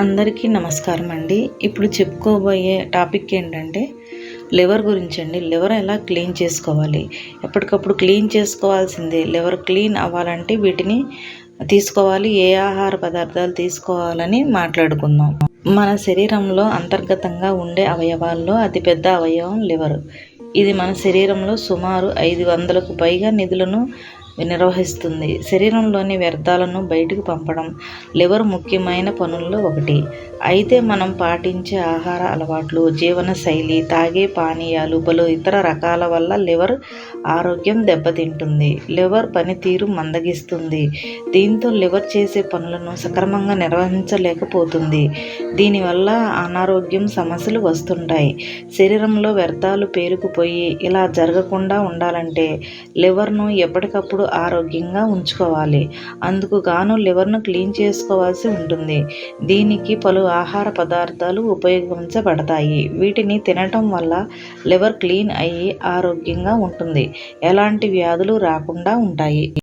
అందరికీ నమస్కారం అండి. ఇప్పుడు చెప్పుకోబోయే టాపిక్ ఏంటంటే లివర్ గురించి అండి. లివర్ ఎలా క్లీన్ చేసుకోవాలి? ఎప్పటికప్పుడు క్లీన్ చేసుకోవాల్సిందే. లివర్ క్లీన్ అవ్వాలంటే వీటిని తీసుకోవాలి. ఏ ఆహార పదార్థాలు తీసుకోవాలని మాట్లాడుకుందాం. మన శరీరంలో అంతర్గతంగా ఉండే అవయవాల్లో అతిపెద్ద అవయవం లివర్. ఇది మన శరీరంలో సుమారు ఐదు వందలకు పైగా నిధులను నిర్వహిస్తుంది. శరీరంలోని వ్యర్థాలను బయటకు పంపడం లివర్ ముఖ్యమైన పనుల్లో ఒకటి. అయితే మనం పాటించే ఆహార అలవాట్లు జీవన శైలి తాగే పానీయాలు పలు ఇతర రకాల వల్ల లివర్ ఆరోగ్యం దెబ్బతింటుంది. లివర్ పనితీరు మందగిస్తుంది. దీంతో లివర్ చేసే పనులను సక్రమంగా నిర్వహించలేకపోతుంది. దీనివల్ల అనారోగ్యం సమస్యలు వస్తుంటాయి. శరీరంలో వ్యర్థాలు పేరుకుపోయి ఇలా జరగకుండా ఉండాలంటే లివర్ను ఎప్పటికప్పుడు ఆరోగ్యంగా ఉంచుకోవాలి. అందుకు గాను లివర్ను క్లీన్ చేసుకోవాల్సి ఉంటుంది. దీనికి పలు ఆహార పదార్థాలు ఉపయోగించబడతాయి. వీటిని తినటం వల్ల లివర్ క్లీన్ అయ్యి ఆరోగ్యంగా ఉంటుంది. ఎలాంటి వ్యాధులు రాకుండా ఉంటాయి.